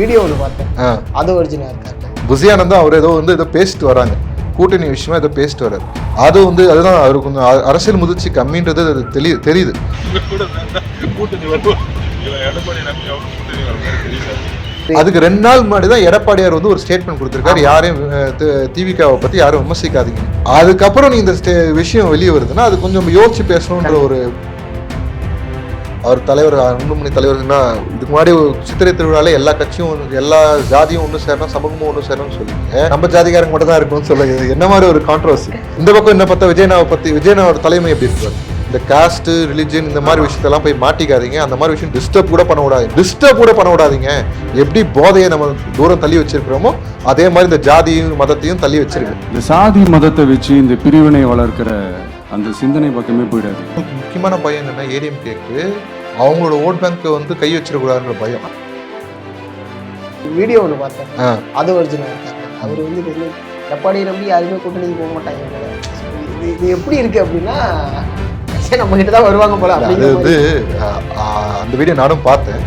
Video ஒன்று பார்த்தேன். அது ஒரிஜினல் இருக்காரு புசியானந்தம் அவர் ஏதோ வந்து ஏதோ பேசிட்டு வராங்க. கூட்டணி விஷயமா ஏதோ பேசிட்டு வர்றாரு. அது வந்து அதுதான் அவர் கொஞ்சம் அரசியல் முதிர்ச்சி கம்மின்றது அது தெரியுது. தெரியல அதுக்கு ரெண்டு நாள் முன்னாடி தான் எடப்பாடியார் வந்து ஒரு ஸ்டேட்மெண்ட் கொடுத்திருக்காரு. யாரையும் திவிகாவை பத்தி யாரும் விமர்சிக்காதீங்க. அதுக்கப்புறம் நீ இந்த விஷயம் வெளியே வருதுன்னா அது கொஞ்சம் யோசிச்சு பேசணுன்ற ஒரு அவர் தலைவர் அன்புமணி தலைவர்னா இதுக்கு முன்னாடி ஒரு சித்திரை திருவிழால எல்லா கட்சியும் எல்லா ஜாதியும் ஒன்று சேரணும் சமூகமும் ஒன்று சேரணும்னு சொல்லுங்க நம்ம ஜாதிகாரங்க மட்டும் தான் இருக்கணும்னு சொல்லுங்க என்ன மாதிரி ஒரு கான்ட்ரவர்சி இந்த பக்கம் என்ன பார்த்தா விஜயனாவை பற்றி விஜயனாவோட தலைமை எப்படி இருக்காரு இந்த காஸ்ட் ரிலிஜன் இந்த மாதிரி விஷயத்தெல்லாம் போய் மாட்டிக்காதீங்க. அந்த மாதிரி விஷயம் டிஸ்டர்ப் கூட பண்ண விடாதீங்க டிஸ்டர்ப் கூட பண்ண விடாதீங்க. எப்படி போதையை நம்ம தூரம் தள்ளி வச்சிருக்கிறோமோ அதே மாதிரி இந்த ஜாதியும் மதத்தையும் தள்ளி வச்சிருக்கு இந்த சாதி மதத்தை வச்சு இந்த பிரிவினை வளர்க்கிற அந்த சிந்தனை பக்கமே போயிடாது. முக்கியமான பயம் என்னன்னா ஏடிஎம்கேக்கு அவங்களோட ஓட் பேங்க் வந்து கை வச்சிடக்கூடாதுன்ற பயம். வீடியோ ஒன்று பார்த்தேன். அது ஒரிஜினல். அவர் வந்து எப்பாடி நம்பி யாருமே கூட்டணிக்கு போக மாட்டாங்க. இது இது எப்படி இருக்கு அப்படின்னா நம்ம கிட்ட தான் வருவாங்க போல அது வந்து அந்த வீடியோ நானும் பார்த்தேன்.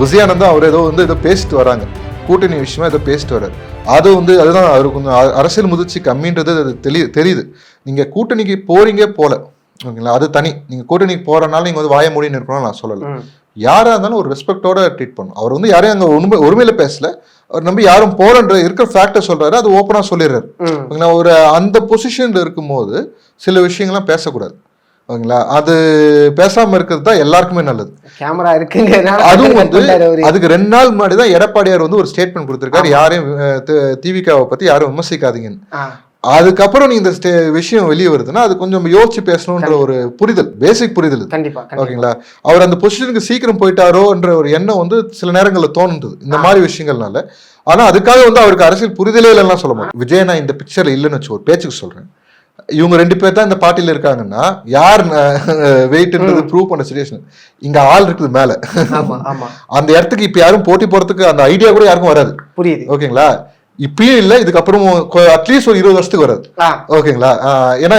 புசியானந்தம் அவர் ஏதோ வந்து ஏதோ பேசிட்டு வராங்க. கூட்டணி விஷயமா ஏதோ பேசிட்டு வர்றாரு. அது வந்து அதுதான் அவர் கொஞ்சம் அரசியல் முதிர்ச்சி கம்மின்றது அது தெளி தெரியுது. நீங்க கூட்டணிக்கு போறீங்க போல. ஓகேங்களா? அது தனி. நீங்க கூட்டணிக்கு போறனால நீங்க வந்து வாய மூடின்னு இருக்கணும்னு நான் சொல்லல. ம். யாரா இருந்தாலும் ஒரு ரெஸ்பெக்டோட ட்ரீட் பண்ணணும் அவர் வந்து யாரையும் அங்க உண்மை ஒருமையில பேசல. அவர் நம்பி யாரும் போறன்ற இருக்கிற ஃபேக்டர் சொல்றாரு. அது ஓப்பனா சொல்லிடுறாரு. ஓகேங்களா? ஒரு அந்த பொசிஷன்ல இருக்கும்போது சில விஷயங்கள்லாம் பேசக்கூடாது. ஓகேங்களா? அது பேசாம இருக்கிறது தான் எல்லாருக்குமே நல்லது. கேமரா இருக்குங்கிறதுனால அதுவும் வந்து. அதுக்கு ரெண்டு நாள் முன்னாடி தான் எடப்பாடியார் வந்து ஒரு ஸ்டேட்மெண்ட் கொடுத்திருக்காரு. யாரையும் திவிகாவை பத்தி யாரும் விமர்சிக்காதீங்கன்னு. அதுக்கப்புறம் நீ இந்த விஷயம் வெளியே வருதுன்னா அது கொஞ்சம் யோசிச்சு பேசணுன்ற ஒரு புரிதல் பேசிக் புரிதல் ஓகேங்களா? அவர் அந்த பொசிஷனுக்கு சீக்கிரம் போயிட்டாரோன்ற ஒரு எண்ணம் வந்து சில நேரங்களில் தோணுது. இந்த மாதிரி விஷயங்கள்னால. ஆனா அதுக்காக வந்து அவருக்கு அரசியல் புரிதலே இல்லைன்னா சொல்ல மாட்டேன் விஜய் நான் இந்த பிக்சர்ல இல்லைன்னு வச்சு ஒரு பேச்சுக்கு சொல்றேன். இவங்க ரெண்டு பேர் தான் இந்த பார்ட்டில இருக்காங்கன்னா யார் வெயிட்ன்றது ப்ரூவ் பண்ண சுச்சுவேஷன் இங்க ஆள் இருக்குது மேல. அந்த இடத்துக்கு இப்ப யாரும் போட்டி போறதுக்கு அந்த ஐடியா கூட யாருக்கும் வராது. புரியுது. ஓகேங்களா? இப்பயும் இல்ல இதுக்கப்புறம் அட்லீஸ்ட் ஒரு இருபது வருஷத்துக்கு வராது. ஓகேங்களா? ஏன்னா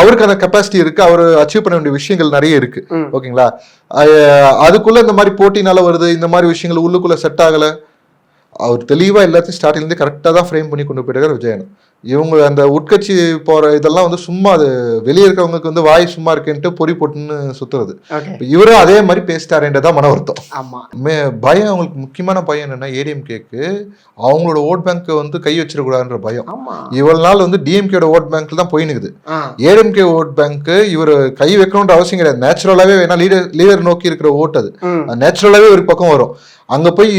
அவருக்கு அந்த கெப்பாசிட்டி இருக்கு அவர் அச்சீவ் பண்ண வேண்டிய விஷயங்கள் நிறைய இருக்கு. ஓகேங்களா? அதுக்குள்ள இந்த மாதிரி போட்டினால வருது இந்த மாதிரி விஷயங்கள் உள்ளுக்குள்ள செட் ஆகல. அவர் தெளிவா எல்லாத்தையும் ஸ்டார்டிங்ல இருந்து கரெக்டா தான் ஃப்ரேம் பண்ணி கொண்டு போயிட்டாரு விஜயன். இவங்க அந்த உட்கட்சி போற இதெல்லாம் வந்து சும்மா அது வெளியே இருக்கவங்களுக்கு வந்து வாய் சும்மா இருக்கேன்ட்டு பொறி போட்டுன்னு சுத்துறது. இவரும் அதே மாதிரி பேசிட்டாருன்றதான் மன வருத்தம். மே பயம் அவங்களுக்கு முக்கியமான பயம் என்னன்னா ஏடிஎம்கேக்கு அவங்களோட ஓட் பேங்க் வந்து கை வச்சிடக்கூடாதுன்ற பயம். இவ்வளவு நாள் வந்து டிஎம்கேட ஓட் பேங்க்ல தான் போயினுக்குது. ஏடிஎம்கே ஓட் பேங்க் இவர் கை வைக்கணுன்ற அவசியம் கிடையாது. நேச்சுரலாவே வேணா லீடர் லீடர் நோக்கி இருக்கிற ஓட் அது. நேச்சுரலாவே ஒரு பக்கம் வரும். அங்க போய்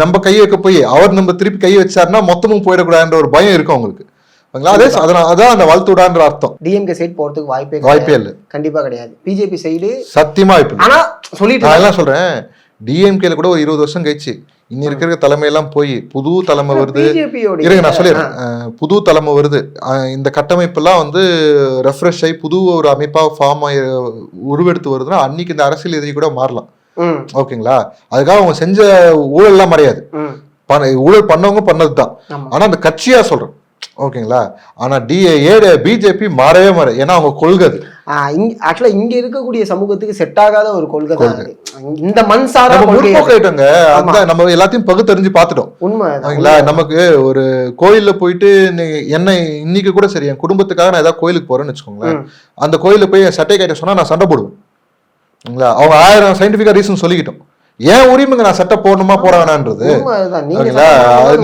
நம்ம கை வைக்க போய் அவர் நம்ம திருப்பி கை வச்சாருன்னா மொத்தமும் போயிடக்கூடாதுன்ற ஒரு பயம் இருக்கும் அவங்களுக்கு. அதே அதனால அதான் அந்த வாழ்த்துடான்ற அர்த்தம். டிஎம்கே சைடு போறதுக்கு வாய்ப்பே வாய்ப்பே. இல்லை. கண்டிப்பா கிடையாது. பிஜேபி சைடு சத்தியமா வாய்ப்பு ஆனா சொல்லிட்டு நான். எல்லாம் சொல்றேன். டிஎம்கேல கூட ஒரு இருபது வருஷம் கழிச்சு இன்னி இருக்கிற தலைமையெல்லாம் போய் புது தலைமை வருது. இருங்க நான் சொல்லிடுறேன். புது தலைமை வருது. இந்த கட்டமைப்பெல்லாம் வந்து ரெஃப்ரெஷ் ஆகி புது ஒரு அமைப்பா ஃபார்ம் ஆகி உருவெடுத்து வருதுன்னா அன்னைக்கு இந்த அரசியல் எதிரி கூட மாறலாம். ஓகேங்களா? அதுக்காக அவங்க செஞ்ச ஊழல்லாம் மறையாது ஊழல் பண்ணவங்க பண்ணது தான் ஆமா. ஆனா அந்த கட்சியா சொல்றேன். ஓகேங்களா? ஆனா டி ஏ பிஜேபி மாறவே மாற ஏன்னா அவங்க கொள்கை அது. ஆக்சுவலா இங்க இருக்கக்கூடிய சமூகத்துக்கு செட் ஆகாத ஒரு கொள்கை தான். இந்த மண் சாரா. முற்போக்காயிட்டோங்க. அந்த நம்ம எல்லாத்தையும் பகுத்தறிஞ்சு பார்த்துட்டோம். உண்மை ஓகேங்களா? நமக்கு ஒரு கோயில்ல போயிட்டு என்ன இன்னைக்கு கூட சரி என் குடும்பத்துக்காக நான் ஏதாவது கோயிலுக்கு போறேன்னு வச்சுக்கோங்களேன். அந்த கோயில்ல போய் சட்டை கைட்ட சொன்னா நான் சண்டை போடுவேன். அவங்க ஆயிரம் சயின்டிபிக்கா ரீசன் சொல்லிக்கிட்டோம். ஏன் உரிமைங்க? நான் சட்டை போடணுமா போட வேணான்றது.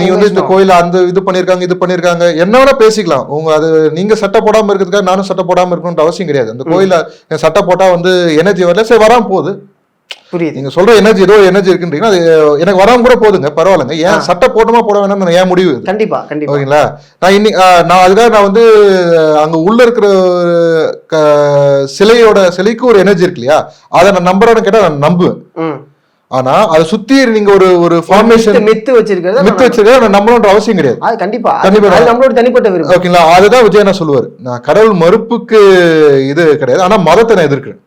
நீ வந்து இந்த கோயில அந்த இது பண்ணிருக்காங்க இது பண்ணிருக்காங்க. என்ன வேணா பேசிக்கலாம். உங்க அது நீங்க சட்டை போடாம இருக்கிறதுக்காக நானும் சட்டை போடாம இருக்கணும்ன்ற அவசியம் கிடையாது. அந்த கோயில என் சட்டை போட்டா வந்து எனர்ஜி வரல. சரி வராம போகுது. புரியுது. நீங்க சொல்ற எனர்ஜி ஏதோ எனர்ஜி இருக்குன்றீங்கன்னா அது எனக்கு வராம கூட போதுங்க. பரவாயில்லைங்க. ஏன் சட்டை போடணுமா போட வேணாம்னு ஏன் முடிவு? கண்டிப்பா கண்டிப்பா. ஓகேங்களா? நான் இன்னி நான் அதுக்காக நான் வந்து அங்க உள்ள இருக்கிற சிலையோட சிலைக்கு ஒரு எனர்ஜி இருக்கு இல்லையா? அதை நான் நம்புறேன்னு கேட்டா நான் நம்புவேன். ஆனா அதை சுத்தி நீங்க ஒரு ஒரு ஃபார்மேஷன் மித்து- வச்சிருக்கிறது மித்து வச்சிருக்க நான் நம்பணுன்ற அவசியம் கிடையாது. அது கண்டிப்பா. கண்டிப்பா. நம்மளோட தனிப்பட்ட விருப்பம். ஓகேங்களா? அதுதான் விஜயனா சொல்லுவார். நான் கடவுள் மறுப்புக்கு இது கிடையாது. ஆனா மதத்தை நான் எதிர்க்கிறேன்.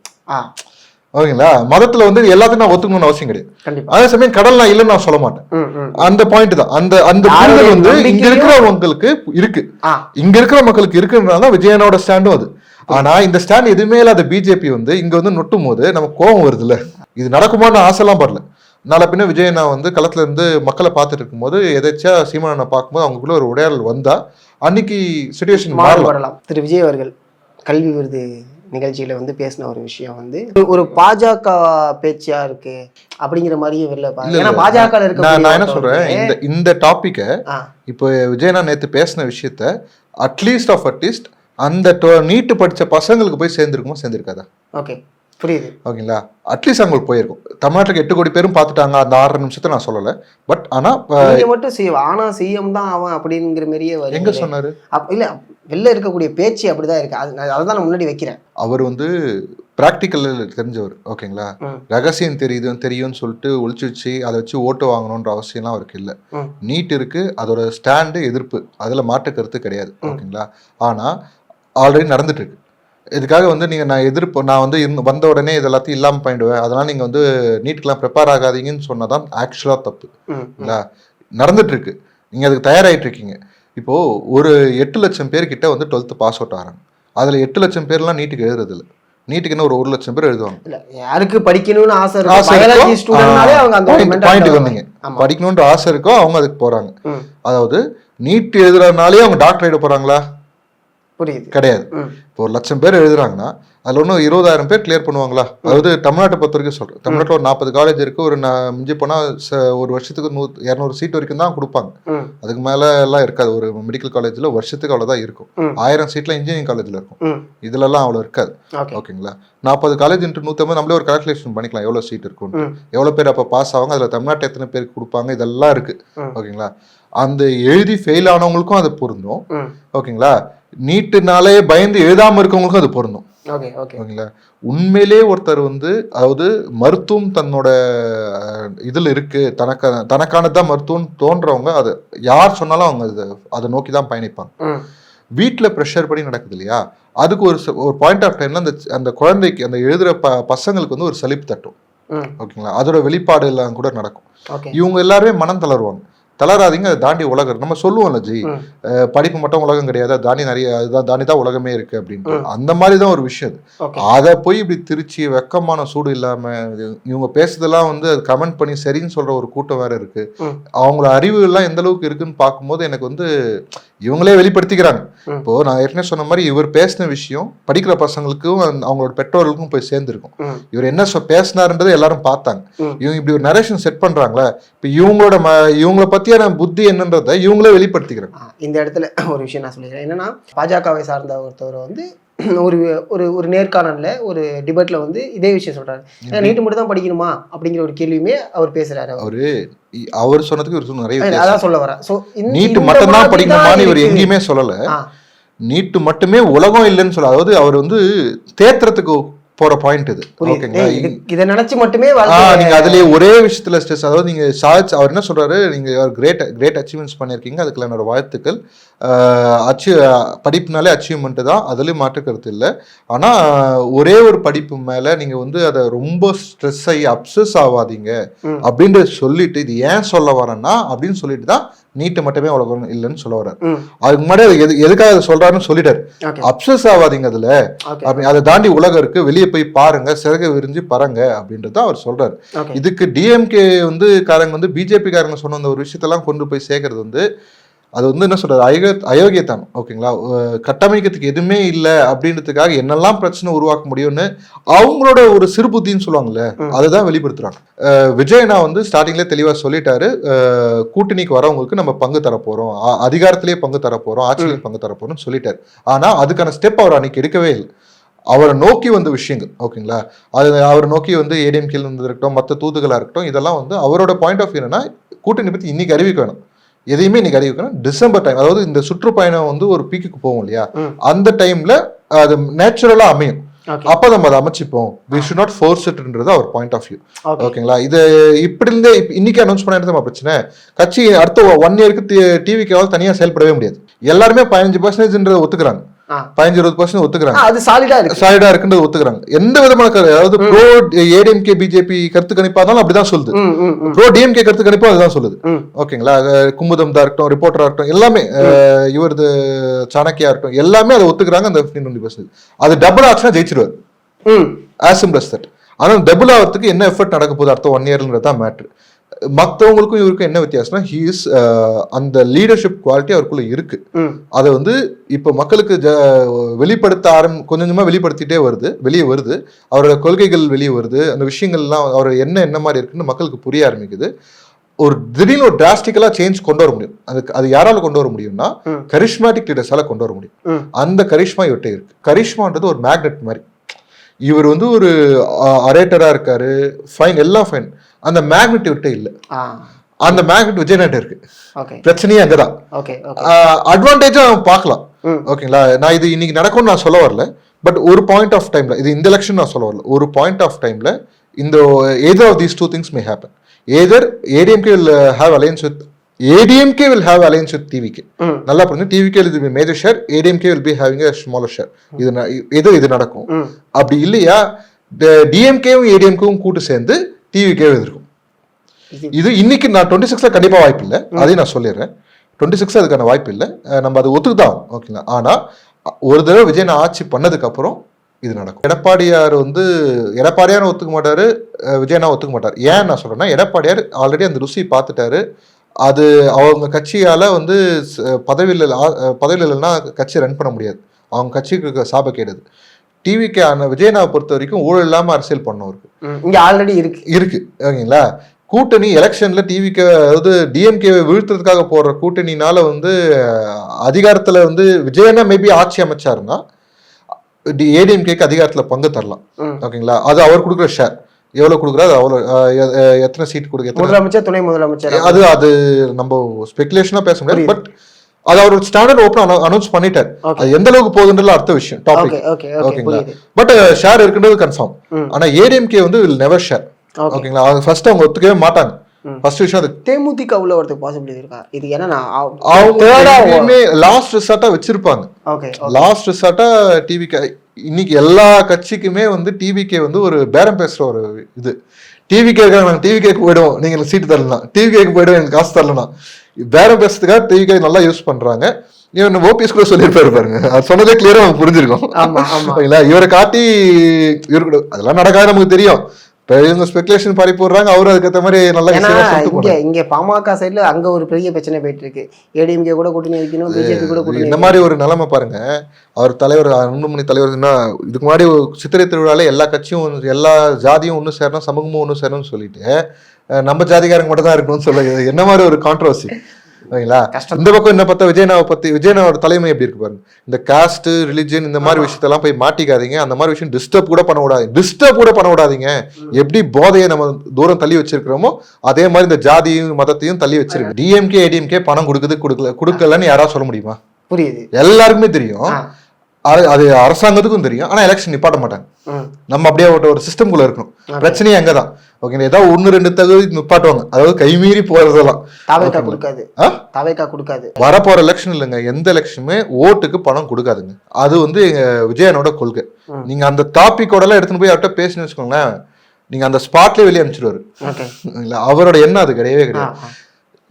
ஓகேங்களா? மதத்துல வந்து எல்லாத்தையும் நான் ஒத்துக்கணும்னு அவசியம் கிடையாது. அதே சமயம் கடல் நான் இல்லைன்னு நான் சொல்ல மாட்டேன். அந்த பாயிண்ட் தான். அந்த அந்த புரிதல் வந்து இங்க இருக்கிறவங்களுக்கு இருக்கு. இங்க இருக்கிற மக்களுக்கு இருக்குன்றதால தான் விஜயனோட ஸ்டாண்டும் அது. ஆனா இந்த ஸ்டாண்ட் எதுவுமே இல்லாத பிஜேபி வந்து இங்க வந்து நொட்டும் போது நமக்கு கோபம் வருதுல்ல. இது நடக்குமான்னு ஆசைலாம் படல. நாளை பின்ன விஜயண்ணா வந்து களத்துல இருந்து மக்களை பார்த்துட்டு இருக்கும்போது எதாச்சியா சீமானனை பார்க்கும்போது அவங்களுக்குள்ள ஒரு உடையாடல் வந்தா அன்னைக்கு சுச்சுவேஷன் மாறலாம். திரு விஜய் அவர்கள் கல்வி விருது நிகழ்ச்சியில வந்து பேசின ஒரு விஷயம் வந்து ஒரு- பாஜக பேச்சியா இருக்கு அப்படிங்கிற மாதிரியும் வெளில இல்ல, ஏன்னா இல்ல. பாஜக இருக்க நான் என்ன சொல்றேன்? இந்த இந்த டாபிக்கை ஆ. இப்போ விஜயண்ணா நேத்து பேசின விஷயத்த அட்லீஸ்ட் ஆஃப் அட்லீஸ்ட் அந்த நீட்டு படிச்ச பசங்களுக்கு போய் சேர்ந்துருக்குமோ சேர்ந்துருக்காதா? ஓகே புரியுது. ஓகேங்களா? அட்லீஸ்ட் அவங்களுக்கு போயிருக்கும். தமிழ்நாட்டுக்கு எட்டு கோடி பேரும் பார்த்துட்டாங்க அந்த ஆறரை நிமிஷத்தை நான் சொல்லலை. பட் ஆனா அஹ், நீங்க மட்டும் சிஎம் ஆனா சிஎம் தான் அவன் அப்படிங்கிற மாதிரியே. எங்க சொன்னாரு? அப்ப இல்ல வெளில இருக்கக்கூடிய பேச்சு அப்படிதான் இருக்கு. அது நான் அதான் நான் முன்னாடி வைக்கிறேன். அவர் வந்து ப்ராக்டிக்கல் தெரிஞ்சவர் ஓகேங்களா. ரகசியம் தெரியுது தெரியும்னு சொல்லிட்டு ஒளிச்சு வச்சு அதை வச்சு ஓட்டு வாங்கணுன்ற அவசியம்லாம் அவருக்கு இல்லை. நீட் இருக்கு அதோட ஸ்டாண்டு எதிர்ப்பு. அதில் மாற்று கருத்து கிடையாது. ஓகேங்களா? ஆனால் ஆல்ரெடி நடந்துட்டு இருக்கு இதுக்காக வந்து நீங்கள் நான் எதிர்ப்பு நான் வந்து வந்த உடனே இது எல்லாத்தையும் இல்லாமல் பண்ணிடுவேன் அதெல்லாம் நீங்கள் வந்து நீட்டுக்கெல்லாம் ப்ரிப்பேர் ஆகாதீங்கன்னு சொன்னதான் ஆக்சுவலாக தப்பு. இல்ல நடந்துட்டு இருக்கு நீங்க அதுக்கு தயாராயிட்டு இருக்கீங்க. இப்போ ஒரு எட்டு லட்சம் பேர் கிட்ட வந்து டுவெல்த் பாஸ் அவுட் ஆகிறாங்க அதுல எட்டு லட்சம் பேர்லாம் நீட்டுக்கு எழுதுறது இல்ல நீட்டுக்கு என்ன ஒரு ஒரு லட்சம் பேர் எழுதுவாங்க. இல்ல யாருக்கு படிக்கணும்னு ஆசை இருக்கு அவங்க அந்த வருவாங்க. வந்தீங்க. ஆமா. படிக்கணுன்ற ஆசை இருக்கோ அவங்க அதுக்கு போறாங்க. அதாவது நீட் எழுதுறதுனாலே அவங்க டாக்டர் எழுத போறாங்களா? புரியுது. கிடையாது. இப்போ ஒரு லட்சம் பேர் எழுதுறாங்கன்னா அதுல இன்னும் இருபதாயிரம் பேர் கிளியர் பண்ணுவாங்களா? அதாவது தமிழ்நாட்டை பொறுத்த வரைக்கும் சொல்றேன் தமிழ்நாட்டில் ஒரு நாற்பது காலேஜ் இருக்கு ஒரு நா- மிஞ்சி போனா ச- ஒரு வருஷத்துக்கு நூ இரநூறு சீட் வரைக்கும் தான் கொடுப்பாங்க. அதுக்கு மேல எல்லாம் இருக்காது. ஒரு மெடிக்கல் காலேஜ்ல வருஷத்துக்கு அவ்வளவுதான் இருக்கும். ஆயிரம் சீட்ல இன்ஜினியரிங் காலேஜ்ல இருக்கும். இதுலலாம் அவ்வளோ இருக்காது. ஓகே. ஓகேங்களா? நாற்பது காலேஜ் இன்ட்டு நூற்றம்பது நம்மளே ஒரு கால்குலேஷன் பண்ணிக்கலாம். எவ்வளோ சீட் இருக்கும். எவ்வளோ பேர் அப்போ பாஸ் ஆவாங்க அதில் தமிழ்நாட்டு எத்தனை பேருக்கு கொடுப்பாங்க இதெல்லாம் இருக்கு. ம். ஓகேங்களா? அந்த எழுதி ஃபெயில் ஆனவங்களுக்கும் அது பொருந்தும். ஓகேங்களா? நீட்டுனாலே பயந்து எழுதாம இருக்கவங்களுக்கும் அது பொருந்தும். Okay okay. ஓகேங்களா? உண்மையிலே ஒருத்தர் வந்து அதாவது மருத்துவம் தன்னோட இதுல இருக்கு. தனக்கு தனக்கானதான் மருத்துவம் தோன்றவங்க அது யார் சொன்னாலும் அவங்க அதை அதை நோக்கி தான் பயணிப்பாங்க. வீட்டில் ப்ரெஷர் படி நடக்குது இல்லையா? அதுக்கு ஒரு ஒரு பாயிண்ட் ஆஃப் டைம்ல அந்த அந்த குழந்தைக்கு அந்த எழுதுற ப பசங்களுக்கு வந்து ஒரு சலிப்பு தட்டும். ஓகேங்களா? அதோட வெளிப்பாடு எல்லாம் கூட நடக்கும். இவங்க எல்லாருமே மனம் தளருவாங்க. தளராதீங்க அதை தாண்டி உலகம். நம்ம சொல்லுவோம்ல ஜி படிப்பு மட்டும் உலகம் கிடையாது தாண்டி நிறைய அதுதான் தாண்டி தான் உலகமே இருக்கு அப்படின்ட்டு அந்த மாதிரி தான் ஒரு விஷயம் அது போய் இப்படி திருச்சி வெக்கமான சூடு இல்லாம இவங்க பேசுறதெல்லாம் வந்து அது கமெண்ட் பண்ணி சரின்னு சொல்ற ஒரு கூட்டம் வேற இருக்கு. அவங்கள அறிவு எல்லாம் எந்த அளவுக்கு இருக்குன்னு பார்க்கும்போது எனக்கு வந்து இவங்களே வெளிப்படுத்திக்கிறாங்க. இப்போ நான் ஏற்கனவே சொன்ன மாதிரி இவர் பேசின விஷயம் படிக்கிற பசங்களுக்கும் அவங்களோட பெற்றோர்களுக்கும் போய் சேர்ந்துருக்கும். இவர் என்ன பேசினாருன்றதை எல்லாரும் பார்த்தாங்க. இவங்க இப்படி ஒரு நரேஷன் செட் பண்றாங்களே இப்போ இவங்களோட இவங்கள பத்தியான புத்தி என்னன்றதை இவங்களே வெளிப்படுத்திக்கிறாங்க. இந்த இடத்துல ஒரு விஷயம் நான் சொல்லிடுறேன் என்னன்னா பாஜகவை சார்ந்த ஒருத்தவர் வந்து ஒரு ஒரு ஒரு நேர்காணல்ல ஒரு டிபேட்ல வந்து இதே விஷயம் சொல்றாரு. ஏன்னா நீட்டு மட்டும் தான் படிக்கணுமா? அப்படிங்கிற ஒரு கேள்வியுமே அவர் பேசுறாரு அவர். அவரு சொன்னதுக்கு சொன்ன நிறைய. அதான் சொல்ல வரேன். சோ நீட்டு மட்டும்தான் படிக்கணுமான்னு இவர் எங்கேயுமே சொல்லல. நீட்டு மட்டுமே உலகம் இல்லைன்னு சொல்ல அதாவது அவர் வந்து தேத்துறதுக்கு போற பாயிண்ட் இது. ஓகேங்களா இது- நினைச்சு மட்டுமே நீங்க அதுலயே ஒரே விஷயத்துல ஸ்ட்ரெஸ் அதாவது நீங்க சாதிச்சு அவர் என்ன சொல்றாரு? நீங்க கிரேட் கிரேட் அச்சீவ்மெண்ட்ஸ் பண்ணிருக்கீங்க அதுக்குள்ள என்னோட வாழ்த்துக்கள். அச்சீவ் படிப்புனாலே அச்சீவ்மெண்ட் தான். அதுலயும் மாற்று கருத்து இல்லை. ஆனா ஒரே ஒரு படிப்பு மேல நீங்க வந்து அதை ரொம்ப ஸ்ட்ரெஸ் ஆகி அப்சஸ் ஆகாதீங்க. அப்படின்றது சொல்லிட்டு இது ஏன் சொல்ல வரேன்னா அப்படின்னு சொல்லிட்டு தான் நீட்டு மட்டுமே உலகம் இல்லைன்னு சொல்ல வர்றாரு. அதுக்கு முன்னாடி எது எதுக்காக அதை சொல்றாருன்னு சொல்லிட்டாரு. அப்சஸ் ஆகாதீங்க அதுல அதை தாண்டி உலகம் இருக்கு வெளியே போய் பாருங்க சிறக விரிஞ்சு பறங்க அப்படின்றத அவர் சொல்றாரு. இதுக்கு டிஎம்கே வந்து காரங்க வந்து பிஜேபி காரங்க சொன்ன அந்த ஒரு விஷயத்தெல்லாம் கொண்டு போய் சேர்க்கறது வந்து அது வந்து என்ன சொல்றது அயோக அயோக்கியத்தனம் ஓகேங்களா கட்டமைக்கிறதுக்கு எதுவுமே இல்லை அப்படின்றதுக்காக என்னெல்லாம் பிரச்சனை உருவாக்க முடியும்னு அவங்களோட ஒரு சிறுபுத்தின்னு சொல்லுவாங்கல்ல. அதுதான் வெளிப்படுத்துறாங்க. விஜயனா வந்து ஸ்டார்டிங்ல தெளிவா சொல்லிட்டாரு. கூட்டணிக்கு வரவங்களுக்கு நம்ம பங்கு தர போறோம். அ- அதிகாரத்திலேயே பங்கு தர போறோம். ஆட்சியிலேயே பங்கு தர போறோம்னு சொல்லிட்டாரு. ஆனா அதுக்கான ஸ்டெப் அவர் அன்னைக்கு எடுக்கவே இல்லை. அவரை நோக்கி வந்த விஷயங்கள் ஓகேங்களா அது அவரை நோக்கி வந்து ஏடிஎம்கேல இருந்து இருக்கட்டும் மற்ற தூதுகளா இருக்கட்டும் இதெல்லாம் வந்து அவரோட பாயிண்ட் ஆஃப் என்னன்னா கூட்டணி பத்தி இன்னைக்கு அறிவிக்க வேணும் எதையுமே இன்னைக்கு அறிவிக்கணும் டிசம்பர் டைம் அதாவது இந்த சுற்றுப்பயணம் வந்து ஒரு பீக்குக்கு போகும் இல்லையா. அந்த டைம்ல அது நேச்சுரலா அமையும். அப்ப நம்ம அதை அமைச்சுப்போம். வி ஷுட் நாட் ஃபோர்ஸ் இட்ன்றது அவர் பாயிண்ட் ஆஃப் வியூ ஓகே ஓகேங்களா இது இப்படி இருந்தே இப்ப இன்னைக்கு அனௌன்ஸ் பண்ண பிரச்சனை? கட்சி அடுத்த ஒன் இயருக்கு டிவிக்கு தனியா செயல்படவே முடியாது. எல்லாருமே பதினஞ்சு பர்சன்டேஜ்ன்றதை ஒத்துக்கிறாங்க. பதினஞ்சு இருபது பர்சன்ட் ஒத்துக்கிறாங்க. அது சாலிடா இருக்கு. சாலிடா இருக்குன்றது ஒத்துக்கிறாங்க. எந்த விதமான அதாவது ப்ரோ ஏடிஎம்கே பிஜேபி கருத்து கணிப்பா இருந்தாலும் அப்படிதான் சொல்லுது. ப்ரோ டிஎம்கே கருத்து கணிப்பும் அதுதான் சொல்லுது. ஓகேங்களா? குமுதம் தான் இருக்கட்டும் ரிப்போர்ட்டரா இருக்கட்டும் எல்லாமே இவரது சாணக்கியா இருக்கட்டும் எல்லாமே அதை ஒத்துக்கிறாங்க அந்த ஃபிஃப்டீன் டுவெண்ட்டி பர்சன்ட் அது டபுள் ஆச்சுன்னா ஜெயிச்சிருவாரு. ஆஸ் சிம்பிள் தட் ஆனால் டபுள் ஆகிறதுக்கு என்ன எஃபர்ட் நடக்க போகுது அடுத்த ஒன் இயர்ன்றது தான் மேட்ரு மற்றவங்களுக்கும் இவருக்கும் என்ன வித்தியாசம்னா ஹீ இஸ் அந்த லீடர்ஷிப் குவாலிட்டி அவருக்குள்ள இருக்கு. அதை வந்து இப்போ மக்களுக்கு வெளிப்படுத்த ஆரம் கொஞ்சம் கொஞ்சமாக வெளிப்படுத்திட்டே வருது வெளியே வருது. அவரோட கொள்கைகள் வெளியே வருது. அந்த விஷயங்கள்லாம் அவர் என்ன என்ன மாதிரி இருக்குன்னு மக்களுக்கு புரிய ஆரம்பிக்குது. ஒரு திடீர்னு ஒரு டிராஸ்டிக்கலாக சேஞ்ச் கொண்டு வர முடியும். அதுக்கு அது யாரால கொண்டு வர முடியும்னா. கரிஷ்மாட்டிக் லீடர்ஸால கொண்டு வர முடியும். அந்த கரிஷ்மா இவர்கிட்ட இருக்கு. கரிஷ்மான்றது ஒரு மேக்னெட் மாதிரி. இவர் வந்து ஒரு அரேட்டரா இருக்காரு. ஃபைன் எல்லாம் ஃபைன் அந்த மேக்னெட் இவர்கிட்ட இல்லை. அந்த மேக்னெட் விஜயநாட்ட இருக்கு. பிரச்சனையே அங்கதான். ஓகே ஓகே அட்வான்டேஜா பார்க்கலாம். ஓகேங்களா நான் இது இன்னைக்கு நடக்கும்னு நான் சொல்ல வரல. பட் ஒரு பாயிண்ட் ஆஃப் டைம்ல இது இந்த எலெக்ஷன் நான் சொல்ல வரல. ஒரு பாயிண்ட் ஆஃப் டைம்ல இந்த either of these two things may happen either ADMK will have alliance with ADMK will have alliance with TVK நல்லா புரிஞ்சு டிவிகே இது major share ADMK will be having a smaller share இது எது இது நடக்கும். அப்படி இல்லையா? டிஎம்கேவும் ஏடிஎம்கேவும் கூட்டு சேர்ந்து டிவிகே எதிர்க்கும் இது இன்னைக்கு நான் டுவெண்ட்டி சிக்ஸ்ல கண்டிப்பா வாய்ப்பு இல்லை. அதையும் நான் சொல்லிடுறேன். டுவெண்ட்டி சிக்ஸ் அதுக்கான வாய்ப்பு இல்லை. நம்ம அது ஒத்துக்குதான் ஓகேங்களா ஆனா அ- ஒரு தடவை விஜய் நான் ஆட்சி பண்ணதுக்கு அப்புறம் இது நடக்கும். எடப்பாடியார் வந்து எடப்பாடியார் ஒத்துக்க மாட்டாரு விஜயனா ஒத்துக்க மாட்டார். ஏன் நான் சொல்றேன்னா எடப்பாடியார் ஆல்ரெடி அந்த ருசி பார்த்துட்டாரு. அது அவங்க கட்சியால வந்து பதவியில் பதவியில் இல்லைன்னா கட்சி ரன் பண்ண முடியாது. அவங்க கட்சிக்கு இருக்க சாபக்கேடுது டிவிக்கு ஆன விஜயனாவை பொறுத்த வரைக்கும் ஊழல் இல்லாம அரசியல் பண்ணவருக்கு ம் இங்க ஆல்ரெடி இருக்கு. இருக்கு ஓகேங்களா? கூட்டணி எலெக்ஷன்ல டிவிக்கு அதாவது டிஎம்கேவை வீழ்த்துறதுக்காக போடுற கூட்டணினால வந்து அதிகாரத்துல வந்து விஜயனா மேபி ஆட்சி அமைச்சாருன்னா ஏடிஎம்கேக்கு அதிகாரத்துல பங்கு தரலாம். ஓகேங்களா? அது அவர் கொடுக்குற ஷேர் எவ்வளவு கொடுக்குறாரு? அவ்வளோ எத்தனை சீட் கொடுக்க முதலமைச்சர் துணை முதலமைச்சர். அது அது நம்ம ஸ்பெகுலேஷனா பேச முடியாது. பட் அது அவர் ஸ்டாண்டர்ட் ஓப்பன் அனௌன்ஸ் பண்ணிட்டார். அது எந்த அளவுக்கு போகுதுன்றது அடுத்த விஷயம் டாபிக் ஓகே ஓகே ஓகே ஓகேங்களா பட் ஷேர் இருக்குன்றது கன்ஃபார்ம். ஆனா ஏடிஎம்கே வந்து வில் நெவர் ஷேர் ஓகே ஓகேங்களா அது ஃபர்ஸ்ட் அவங்க ஒத்துக்கவே மாட்டாங்க. ஃபர்ஸ்ட் விஷயம் அது. தேமுதிக உள்ள ஒருத்தர் பாசிபிலிட்டி இருக்கா? இது ஏன்னா அவங்க லாஸ்ட் ரிசார்ட்டா வச்சிருப்பாங்க. ஓகே லாஸ்ட் ரிசார்ட்டா டிவிகே இன்னைக்கு எல்லா கட்சிக்குமே வந்து டிவிகே வந்து ஒரு பேரம் பேசுற ஒரு இது. டிவிகே நாங்கள் டிவிகேக்கு போயிடுவோம். நீங்க எனக்கு சீட்டு தரலாம் டிவிகேக்கு போயிடுவோம் எனக்கு காசு தரலாம் பேரம் பேசுறதுக்காக டிவிகே நல்லா யூஸ் பண்றாங்க. இவன் ஓபிஎஸ் கூட சொல்லியிருப்பாரு பாருங்க. அது சொன்னதே கிளியரா நமக்கு புரிஞ்சிருக்கும். ஓகேங்களா இவரை காட்டி இவரு கூட அதெல்லாம் நடக்காது நமக்கு தெரியும். இவங்க ஸ்பெகுலேஷன் பறி போடுறாங்க. அவரும் அதுக்கேற்ற மாதிரி நல்லா இங்க. இங்க பாமக சைடுல அங்க ஒரு பெரிய பிரச்சனை போயிட்டு இருக்கு ஏடிஎம்கே கூட கூட்டணி வைக்கணும் பிஜேபி கூட கூட்டணி இந்த மாதிரி ஒரு நிலைமை பாருங்க. அவர் தலைவர் அன்புமணி தலைவர் என்ன இதுக்கு முன்னாடி சித்திரை திருவிழால எல்லா கட்சியும் எல்லா ஜாதியும் ஒன்று சேரணும் சமூகமும் ஒன்று சேரணும்னு சொல்லிட்டு நம்ம ஜாதிகாரங்க மட்டும் தான் இருக்கணும்னு சொல்ல என்ன மாதிரி ஒரு கான்ட்ரவர்சி ஓகேங்களா. இந்த பக்கம் என்ன பார்த்தா விஜயனாவை பத்தி விஜயனாவோட தலைமை எப்படி இருக்கு பாருங்க. இந்த காஸ்ட் ரிலிஜன் இந்த மாதிரி விஷயத்தெல்லாம் போய் மாட்டிக்காதீங்க. அந்த மாதிரி விஷயம் டிஸ்டர்ப் கூட பண்ண விடாதீங்க. டிஸ்டர்ப் கூட பண்ண விடாதீங்க. எப்படி போதையை நம்ம தூரம் தள்ளி வச்சிருக்கிறோமோ அதே மாதிரி இந்த ஜாதியும் மதத்தையும் தள்ளி வச்சிருக்கு. டிஎம்கே ஏடிஎம்கே பணம் கொடுக்குது கொடுக்கல கொடுக்கலன்னு யாராவது சொல்ல முடியுமா? புரியுது. எல்லாருக்குமே தெரியும். அது அரசாங்கத்துக்கும் தெரியும். ஆனா எலெக்ஷன் நிப்பாட்ட மாட்டாங்க. நம்ம அப்படியே ஒரு ஒரு சிஸ்டம்குள்ள இருக்கணும். பிரச்சனையே அங்கதான். ஓகே ஏதாவது ஒன்னு ரெண்டு தகுதி நிப்பாட்டுவாங்க. அதாவது கைமீறி போறதெல்லாம். தாவேக்கா கொடுக்காது? தாவேக்கா கொடுக்காது. வரப்போற எலெக்ஷன் இல்லைங்க. எந்த எலெக்ஷனுமே ஓட்டுக்கு பணம் கொடுக்காதுங்க. அது வந்து எங்க விஜயனோட கொள்கை. நீங்க அந்த டாபிக்கோட எல்லாம் எடுத்துன்னு போய் அவர்கிட்ட பேசுன்னு வச்சுக்கோங்களேன் நீங்க அந்த ஸ்பாட்லயே வெளியே அனுப்பிச்சிடுவாரு. இல்ல அவரோட எண்ணம் அது கிடையவே கிடையாது.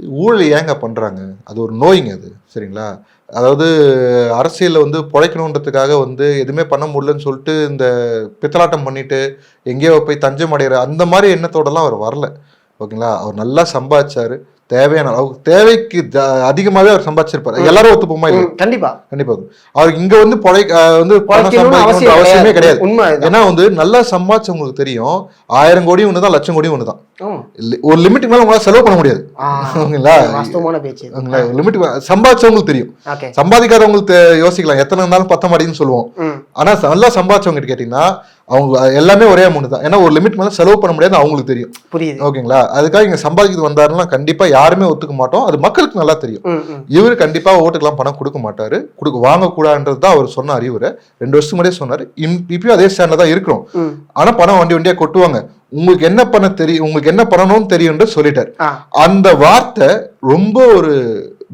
ஊழல் ஏங்க பண்ணுறாங்க அது ஒரு நோய்ங்க அது சரிங்களா? அதாவது அரசியலில் வந்து பிழைக்கணுன்றதுக்காக வந்து எதுவுமே பண்ண முடியலன்னு சொல்லிட்டு இந்த பித்தலாட்டம் பண்ணிட்டு எங்கேயோ போய் தஞ்சம் அடைகிற அந்த மாதிரி எண்ணத்தோடலாம் அவர் வரல. ஓகேங்களா? அவர் நல்லா சம்பாதிச்சாரு. தேவையான அளவுக்கு தேவைக்கு அதிகமாவே அவர் சம்பாதிச்சிருப்பாரு. எல்லாரும் ஒத்துப்போமா இல்லை கண்டிப்பா. கண்டிப்பா. அவருக்கு இங்க வந்து பொழை வந்து அவசியமே கிடையாது. ஏன்னா வந்து நல்லா சம்பாதிச்சவங்களுக்கு தெரியும் ஆயிரம் கோடி ஒண்ணுதான் லட்சம் கோடி. இல்ல- ஒரு லிமிட்டுக்கு மேல உங்களால செலவு பண்ண முடியாது. லிமிட் சம்பாதிச்சவங்களுக்கு தெரியும். சம்பாதிக்காதவங்களுக்கு யோசிக்கலாம். எத்தனை இருந்தாலும் பத்த மாட்டேங்குன்னு சொல்லுவோம் ஆனா நல்லா சம்பாதிச்சவங்க கிட்ட கேட்டீங்கன்னா அவங்க எல்லாமே ஒரே அமௌண்ட் தான். ஏன்னா ஒரு லிமிட் மேல செலவு பண்ண முடியாது அவங்களுக்கு தெரியும். புரியுது. ஓகேங்களா அதுக்காக இங்க சம்பாதிக்கிறது வந்தாருன்னா கண்டிப்பா யாருமே ஒத்துக்க மாட்டோம். அது மக்களுக்கு நல்லா தெரியும். இவரு கண்டிப்பா ஓட்டுக்கெல்லாம் பணம் கொடுக்க மாட்டாரு. கொடுக்க வாங்கக்கூடாதுன்றது தான் அவர் சொன்ன அறிவுரை ரெண்டு வருஷத்துக்கு முன்னாடியே சொன்னாரு. இப்பயும் அதே ஸ்டாண்ட்ல தான் இருக்கிறோம். ம். ஆனா பணம் வண்டி வண்டியா கொட்டுவாங்க. உங்களுக்கு என்ன பண்ண தெரியும் உங்களுக்கு என்ன பண்ணணும்னு தெரியும்னு சொல்லிட்டாரு. அந்த வார்த்தை ரொம்ப ஒரு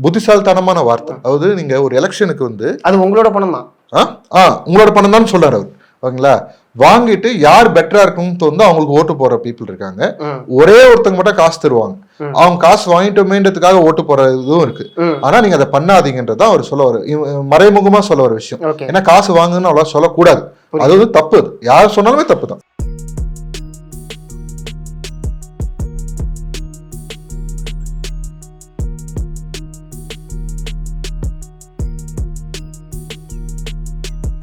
புத்திசாலித்தனமான வார்த்தை. அதாவது நீங்க ஒரு எலெக்ஷனுக்கு வந்து அது உங்களோட பணம் தான் ஆ? ஆ உங்களோட பணம் தான் சொல்றாரு அவர். ஓகேங்களா? வாங்கிட்டு யார் பெட்டரா இருக்கும்னு தோணுதோ அவங்களுக்கு ஓட்டு போற பீப்புள் இருக்காங்க. ஒரே ஒருத்தங்க மட்டும் காசு தருவாங்க. அவங்க காசு வாங்கிட்டோமேன்றதுக்காக ஓட்டு போற இதுவும் இருக்கு. ஆனா நீங்க அதை பண்ணாதீங்கன்றது தான் அவர் சொல்ல இவ- மறைமுகமா சொல்ல வர விஷயம். ஏன்னா காசு வாங்குன்னு அவ்வளவு சொல்லக்கூடாது. அது வந்து தப்பு. அது யார் சொன்னாலுமே தப்பு தான்.